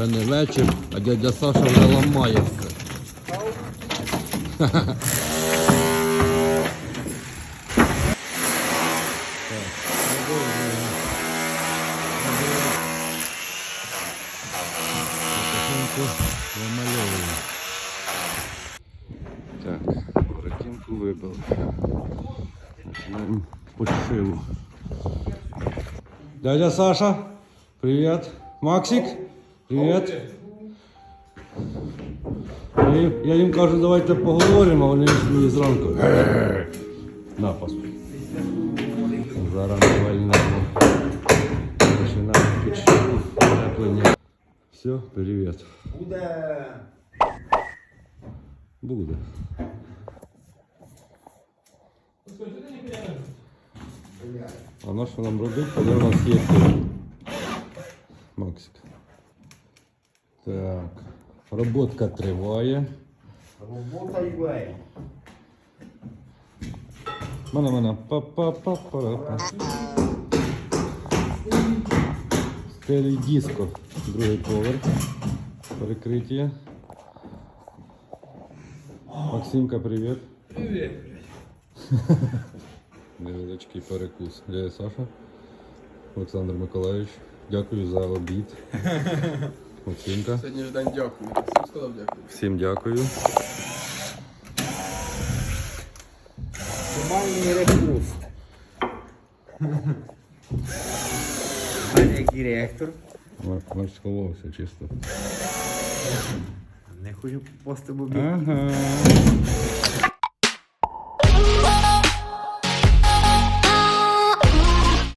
Ще не вечір, а дядя Саша вже ламає все. Так, продовжуємо. Потихеньку вимальовуємо. Так, картинку вибили. Починаємо подшиву. Дядя Саша, привет. Максик, привет. Я їм, я їм кажу, давайте поговоримо, а вони мені зранку. На паспорт. Зараз ми вальнемо. Починаємо підшиву, теплення. Все, привет. Буде. Буде. А на що нам робити, коли у нас є тут? Максик. Так. Роботка триває. Робота йде. Мене мене па па па па па Стелі диско. Другий поверх. Перекриття. Максимка, привіт. Привет. Невеличкий перекус. Дядя Саша. Олександр Миколаївич. Дякую за обід. Оцінка. Сьогодні ж день дякую. Всім сказав дякую. Всім дякую. Тумальний рекруст. Пані який реактор. Ваш сховався чисто. Не хочу попасти в обід. Ага.